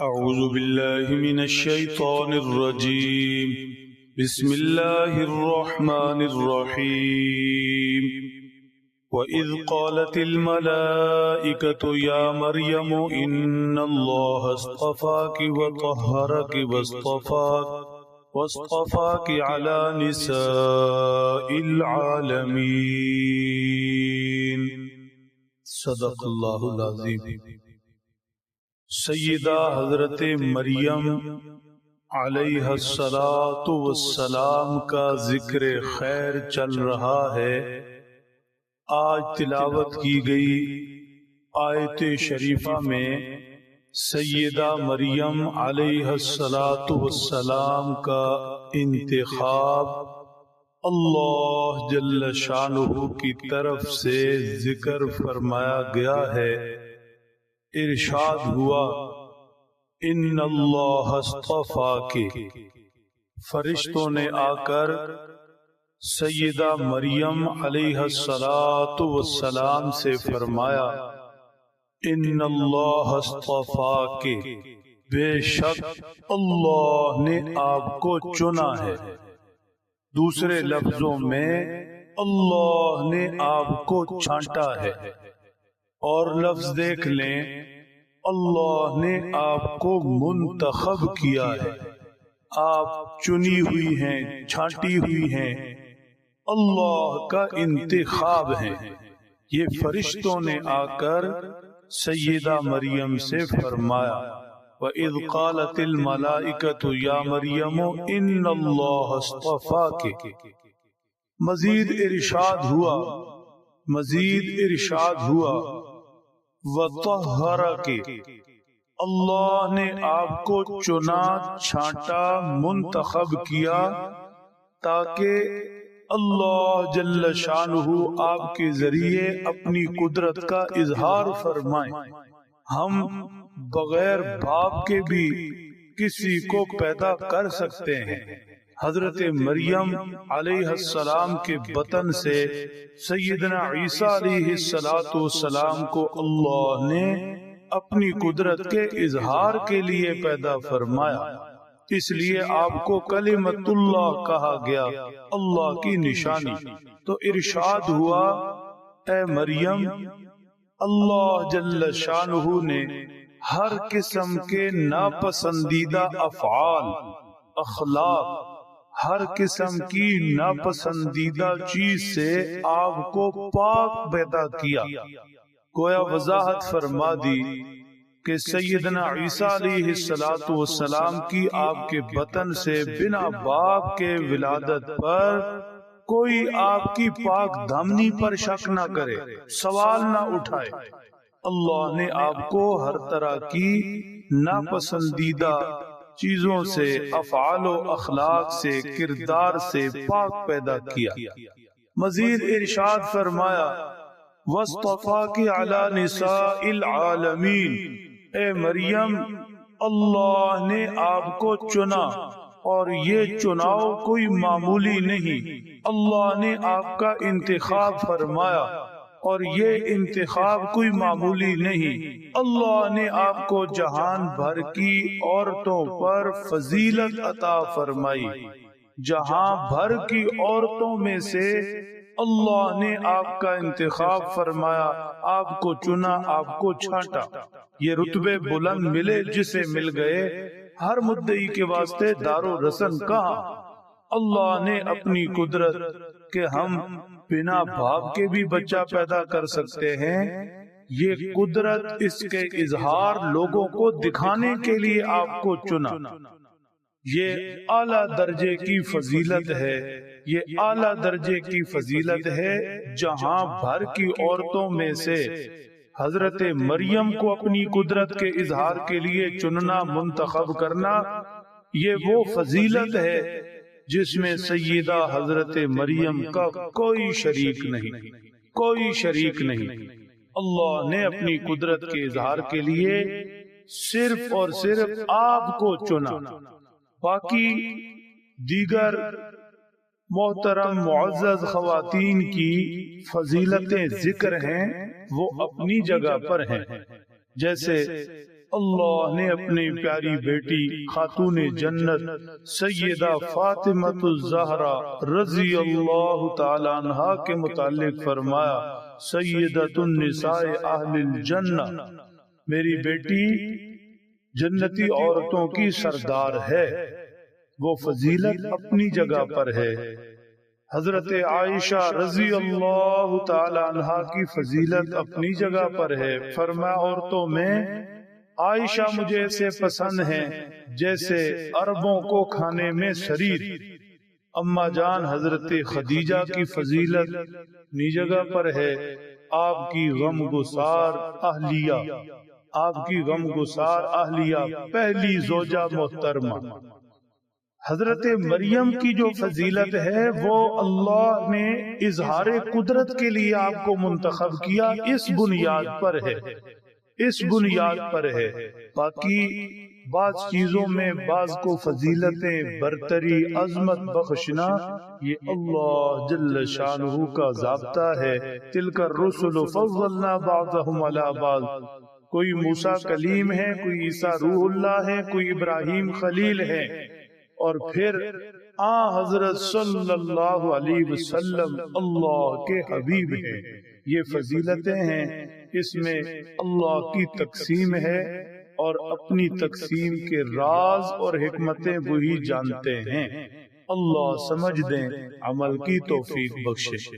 أعوذ بالله من الشيطان الرجيم. بسم الله الرحمن الرحيم. وإذ قالت الملائكة يا مريم إن الله اصطفاك وطهرك واصطفاك واصطفاك على نساء العالمين. صدق الله العظيم. سیدہ حضرت مریم علیہ السلام کا ذکر خیر چل رہا ہے۔ آج تلاوت کی گئی آیت شریفہ میں سیدہ مریم علیہ السلام کا انتخاب اللہ جل شانہ کی طرف سے ذکر فرمایا گیا ہے۔ ارشاد ہوا، ان اللہ اصطفا کے فرشتوں نے آ کر سیدہ مریم علیہ السلام سے فرمایا، ان اللہ اصطفا کے بے شک اللہ نے آپ کو چنا ہے۔ دوسرے لفظوں میں، اللہ نے آپ کو چھانٹا ہے۔ اور لفظ دیکھ لیں۔ اللہ نے آپ کو منتخب کیا ہے۔ آپ چنی ہوئی ہیں چھانٹی ہوئی ہیں۔ اللہ کا انتخاب ہے۔ یہ فرشتوں نے آ کر سیدہ مریم سے فرمایا وَإِذْ قَالَتِ الْمَلَائِكَةُ يَا مَرْيَمُ إِنَّ اللَّهَ اصْطَفَاكِ۔ مزید ارشاد ہوا۔ مزید ارشاد ہوا۔ کے اللہ نے آپ کو چنا، چھانٹا، منتخب کیا تاکہ اللہ جل شانہ آپ کے ذریعے اپنی قدرت کا اظہار فرمائے۔ ہم بغیر باپ کے بھی کسی کو پیدا کر سکتے ہیں۔ حضرت مریم علیہ السلام کے بطن سے سیدنا عیسیٰ علیہ السلام کو اللہ نے اپنی قدرت کے اظہار کے لیے پیدا فرمایا۔ اس لیے آپ کو کلمت اللہ کہا گیا، اللہ کی نشانی۔ تو ارشاد ہوا، اے مریم، اللہ جل شانہ نے ہر قسم کے ناپسندیدہ افعال، اخلاق ہر قسم کی ناپسندیدہ چیز سے آپ کو پاک پیدا کیا۔ گویا وضاحت فرما دی کہ سیدنا عیسیٰ علیہ السلام کی آپ کے بطن سے بنا باپ کے ولادت پر کوئی آپ کی پاک دھمنی پر شک نہ کرے، سوال نہ اٹھائے۔ اللہ نے آپ کو ہر طرح کی ناپسندیدہ چیزوں سے افعال و اخلاق سے کردار سے پاک پیدا کیا۔ مزید ارشاد فرمایا وصطفا کی علی نساء العالمین اے مریم اللہ نے آپ کو چنا اور یہ چناؤ کوئی معمولی نہیں۔ اللہ نے آپ کا انتخاب فرمایا۔ اور یہ انتخاب کوئی معمولی نہیں۔ اللہ نے آپ کو جہان بھر کی عورتوں پر فضیلت عطا فرمائی۔ جہاں بھر کی عورتوں میں سے اللہ نے آپ کا انتخاب فرمایا۔ آپ کو چنا آپ کو چھانٹا۔ یہ رتبے بلند ملے جسے مل گئے ہر مدعی کے واسطے دار و رسن کہاں؟ اللہ نے اپنی قدرت کہ ہم بنا باپ کے بھی بچہ پیدا کر سکتے ہیں۔ یہ قدرت اس کے اظہار لوگوں کو دکھانے کے لیے آپ کو چنا۔ یہ اعلی درجے کی فضیلت ہے۔ یہ اعلی درجے کی فضیلت ہے جہاں بھر کی عورتوں میں سے حضرت مریم کو اپنی قدرت کے اظہار کے لیے چننا منتخب کرنا یہ وہ فضیلت ہے۔ جس میں سیدہ حضرت مریم کا کوئی شریک نہیں کوئی شریک نہیں۔ اللہ نے اپنی قدرت کے اظہار کے لیے صرف اور صرف آپ کو چنا۔ باقی دیگر محترم معزز خواتین کی فضیلتیں ذکر ہیں وہ اپنی جگہ پر ہیں۔ جیسے اللہ نے اپنی پیاری بیٹی خاتون جنت سیدہ فاطمت الزہرا رضی اللہ تعالی عنہ کے متعلق فرمایا سیدت النساء اہل الجنہ میری بیٹی جنتی عورتوں کی سردار ہے وہ فضیلت اپنی جگہ پر ہے۔ حضرت عائشہ رضی اللہ تعالی عنہ کی فضیلت اپنی جگہ پر ہے۔ فرما عورتوں میں عائشہ مجھے ایسے پسند ہیں جیسے عربوں کو کھانے میں شریر۔ اما جان حضرت خدیجہ کی فضیلت اپنی جگہ پر ہے۔ آپ کی غم گسار اہلیہ۔ آپ کی غم گسار اہلیہ۔ پہلی زوجہ محترمہ۔ حضرت مریم کی جو فضیلت ہے، وہ اللہ نے اظہار قدرت کے لیے آپ کو منتخب کیا۔ اس بنیاد پر ہے۔ اس بنیاد پر ہے۔ باقی بعض چیزوں میں بعض کو فضیلتیں برتری عظمت بخشنا یہ اللہ جل شانہ کا ضابطہ ہے۔ تل کر رسول فضلنا بعضهم على بعض۔ کوئی موسیٰ کلیم ہے کوئی عیسیٰ روح اللہ ہے کوئی ابراہیم خلیل ہے۔ اور پھر آ حضرت صلی اللہ علیہ وسلم اللہ کے حبیب ہیں۔ یہ فضیلتیں ہیں۔ اس میں اللہ کی تقسیم ہے اور اپنی تقسیم کے راز اور حکمتیں وہی جانتے ہیں۔ اللہ سمجھ دیں عمل کی توفیق بخشے۔